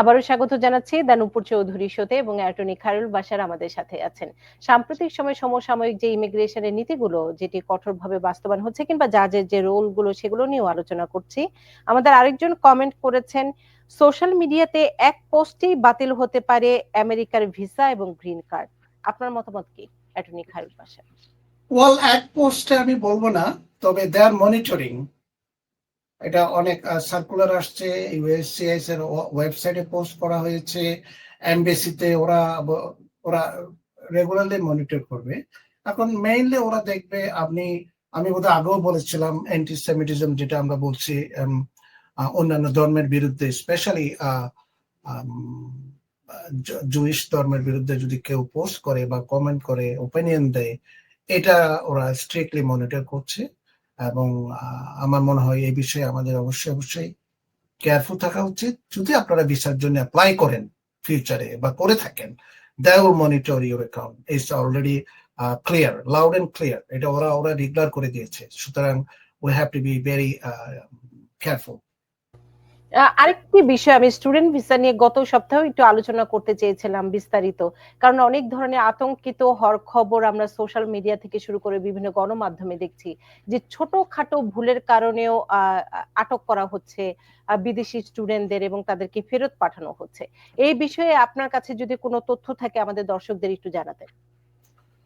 আবারও স্বাগত জানাচ্ছি দানুপুর চৌধুরী শোতে এবং অ্যাটর্নি খায়রুল বাশার আমাদের সাথে আছেন। সাম্প্রতিক সময় সমসাময়িক যে ইমিগ্রেশনের নীতিগুলো, যেটি কঠোরভাবে বাস্তবায়ন হচ্ছে কিংবা জাজের যে রোলগুলো, সেগুলো নিয়েও আলোচনা করছি, আমাদের আরেকজন কমেন্ট করেছেন, সোশ্যাল মিডিয়াতে এক পোস্টেই বাতিল হতে পারে আমেরিকার ভিসা এবং গ্রিন কার্ড। আপনার মতামত কি, অ্যাটর্নি খায়রুল বাশা ওয়াল এক পোস্টে আমি বলব না, তবে দে আর মনিটরিং এটা অনেক সার্কুলার আসছে ইউএসসিএস এর ওয়েবসাইটে পোস্ট করা হয়েছে এমবেসিতে ওরা ওরা রেগুলারলি মনিটর করবে। এখন মেইনলি ওরা দেখবে আপনি, আমি বোধহয় আগেও বলেছিলাম অ্যান্টিসেমিটিজম যেটা আমরা বলছি অন্যান্য ধর্মের বিরুদ্ধে স্পেশালি জুইশ ধর্মের বিরুদ্ধে যদি কেউ পোস্ট করে বা কমেন্ট করে ওপিনিয়ন দেয়, এটা ওরা স্ট্রিক্টলি মনিটর করছে। এবং আমার মনে হয় এই বিষয়ে আমাদের অবশ্যই অবশ্যই কেয়ারফুল থাকা উচিত। যদি আপনারা ভিসার জন্য অ্যাপ্লাই করেন ফিউচারে বা করে থাকেন they will monitor your account it's already clear loud and clear এটা ওরা ওরা ডিক্লার করে দিয়েছে। সুতরাং we have to be very careful আরেকটি বিষয়, আমি স্টুডেন্ট ভিসা নিয়ে গত সপ্তাহে একটু আলোচনা করতে চেয়েছিলাম বিস্তারিত। কারণ অনেক ধরনের আতঙ্কিত হর খবর আমরা সোশ্যাল মিডিয়া থেকে শুরু করে বিভিন্ন গণমাধ্যমে দেখছি যে ছোটখাটো ভুলের কারণেও আটক করা হচ্ছে বিদেশি স্টুডেন্টদের এবং তাদেরকে ফেরত পাঠানো হচ্ছে। এই বিষয়ে আপনার কাছে যদি কোনো তথ্য থাকে, আমাদের দর্শকদের একটু জানাতেন।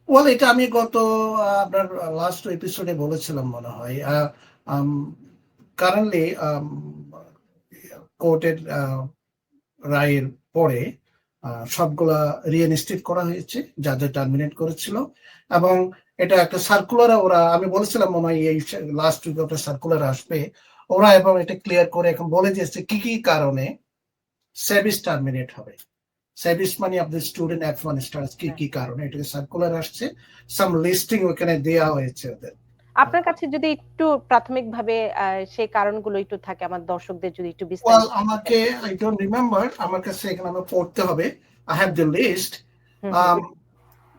ওয়েল এটা আমি গত আপনার লাস্ট এপিসোডে বলেছিলাম মনে হয়। কারেন্টলি কোর্টের রায়ের পরে সবগুলা রিএনস্টেট করা হয়েছে যাদের টার্মিনেট করেছিল। এবং এটা একটা সার্কুলার ওরা, আমি বলেছিলাম মনে হয় এই লাস্ট উইকে একটা সার্কুলার আসবে। ওরা এবং এটা ক্লিয়ার করে এখন বলে দিয়েছে কি কি কারণে সার্ভিস টার্মিনেট হবে। সার্ভিস মানে আপনাদের স্টুডেন্ট স্টার্স কি কি কারণে এটাকে সার্কুলার আসছে। সাম লিস্টিং ওখানে দেওয়া হয়েছে ওদের। আপনার কাছে যদি একটু প্রাথমিকভাবে সেই কারণগুলো একটু থাকে আমার দর্শকদের যদি একটু বিস্তারিত আমাকে আই ডোন্ট রিমেম্বার আমার কাছে এখানে আমার পড়তে হবে। আই হ্যাভ দ্য লিস্ট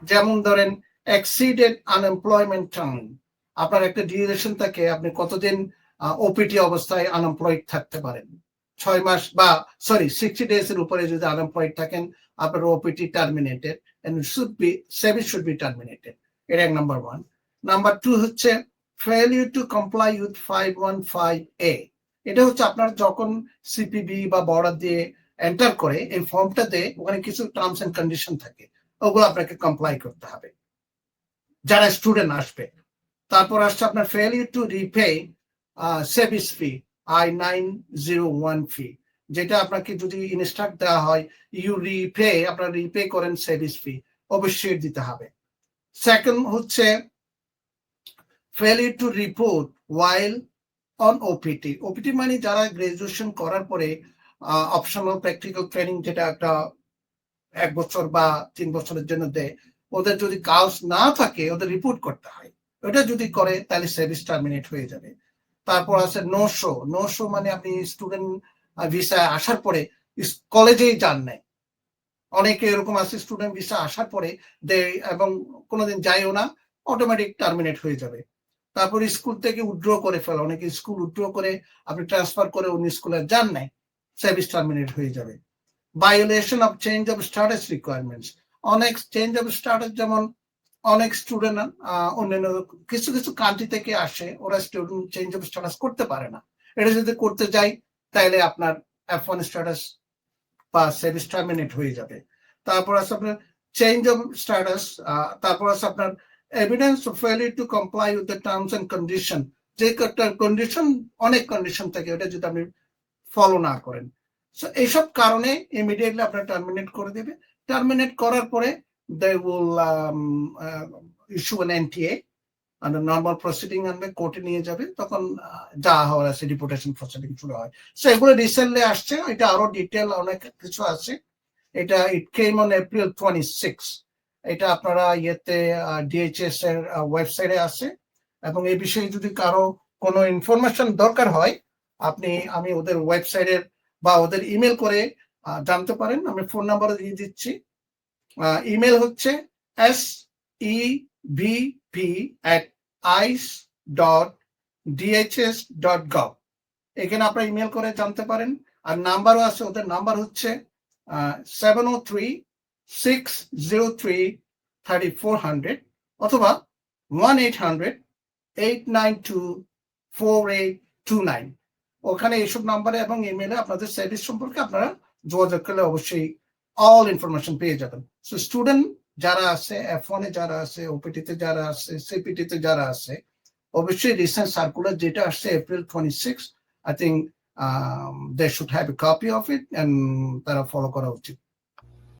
যেমন ধরেন এক্সিডেড আনএমপ্লয়মেন্ট টার্ম আপনার একটা ডিউরেশন থাকে আপনি কতদিন ওপিটি অবস্থায় আনএমপ্লয়েড থাকতে পারেন। ছয় মাস বা সরি সিক্সটি ডেজ এর উপরে যদি আনএমপ্লয়েড থাকেন আপনার OPT terminated and should be service should be terminated এটা এক নাম্বার ওয়ান নাম্বার টু হচ্ছে failure to comply with five one five A এটা হচ্ছে আপনার যখন সিপিবি বা বর্ডার দিয়ে এন্টার করে, এই ফর্মটাতে ওখানে কিছু টার্মস এন্ড কন্ডিশন থাকে, ওগুলো আপনাকে কমপ্লাই করতে হবে। যারা স্টুডেন্ট আসবে, তারপর আসছে আপনার failure to repay service fee I nine zero one fee যেটা আপনাকে যদি ইনস্ট্রাক্ট দেওয়া হয় ইউ রিপে আপনার রিপে করেন সেভিস ফি অবশ্যই দিতে হবে। সেকেন্ড হচ্ছে failure to report while on OPT OPT মানে যারা গ্রাজুয়েশন করার পরে অপশনাল প্র্যাকটিক্যাল ট্রেনিং যেটা একটা এক বছর বা তিন বছরের জন্য দেয়, ওদের যদি কাজ না থাকে, ওদের রিপোর্ট করতে হয়। ওটা যদি করে, তাহলে সার্ভিস টার্মিনেট হয়ে যাবে। তারপর আছে নোশো নোশো মানে আপনি স্টুডেন্ট ভিসা আসার পরে কলেজেই যান নাই। অনেকে এরকম আছে স্টুডেন্ট ভিসা আসার পরে দে এবং কোনোদিন যায়ও না অটোমেটিক টার্মিনেট হয়ে যাবে। তারপর স্কুল থেকে উইথড্র করে ফেলা। অনেকে স্কুল উইথড্র করে, আপনি ট্রান্সফার করে অন্য স্কুলে যান নাই। সার্ভিস টার্মিনেট হয়ে যাবে। Violation of change of status requirements অনেক চেঞ্জ অফ স্ট্যাটাস যেমন অনেক স্টুডেন্ট অন্যান্য কিছু কিছু কান্ট্রি থেকে আসে, ওরা স্টুডেন্ট চেঞ্জ অফ স্ট্যাটাস করতে পারে না। এটা যদি করতে যাই তাহলে আপনার এফ ওয়ান স্ট্যাটাস বা সার্ভিস টার্মিনেট হয়ে যাবে। তারপর আছে আপনার চেঞ্জ অফ স্ট্যাটাস তারপর আছে আপনার evidence failure to comply with the terms and condition যে কন্ডিশন অনেক কন্ডিশন থাকে, ওটা যদি আপনি ফলো না করেন। সো এইসব কারণে ইমিডিয়েটলি আপনার টার্মিনেট করে দেবে। টার্মিনেট করার পরে they will issue an NTA normal proceeding আনবে কোর্টে নিয়ে যাবে, তখন যা হওয়ার আছে ডিপোর্টেশন প্রসিডিং শুরু হয়। সো এগুলো রিসেন্টলি আসছে এটা আরও ডিটেল অনেক কিছু আছে। এটা it came on April twenty six এটা আপনারা ইয়েতে ডিএইচএস এর ওয়েবসাইটে আছে। এবং এই বিষয়ে যদি কারও কোনো ইনফরমেশন দরকার হয়, আপনি, আমি ওদের ওয়েবসাইটের বা ওদের ইমেল করে জানতে পারেন। আমি ফোন নাম্বার দিয়ে দিচ্ছি। ইমেল হচ্ছে S E V P at ICE dot DHS dot gov এখানে আপনারা ইমেল করে জানতে পারেন। আর নাম্বারও আছে, ওদের নাম্বার হচ্ছে seven O three six zero three thirty four hundred অথবা one eight hundred eight nine two four eight two nine ওখানে এইসব নাম্বারে এবং ইমেলে আপনাদের সার্ভিস সম্পর্কে আপনারা যোগাযোগ করলে অবশ্যই অল ইনফরমেশন পেয়ে যাবেন। সো স্টুডেন্ট যারা আছে এফ যারা আছে ওপিটিতে যারা আছে সিপিটিতে যারা আছে, অবশ্যই রিসেন্ট সার্কুলার যেটা আসছে April twenty six I think they should have a copy of it and তারা ফলো করা উচিত।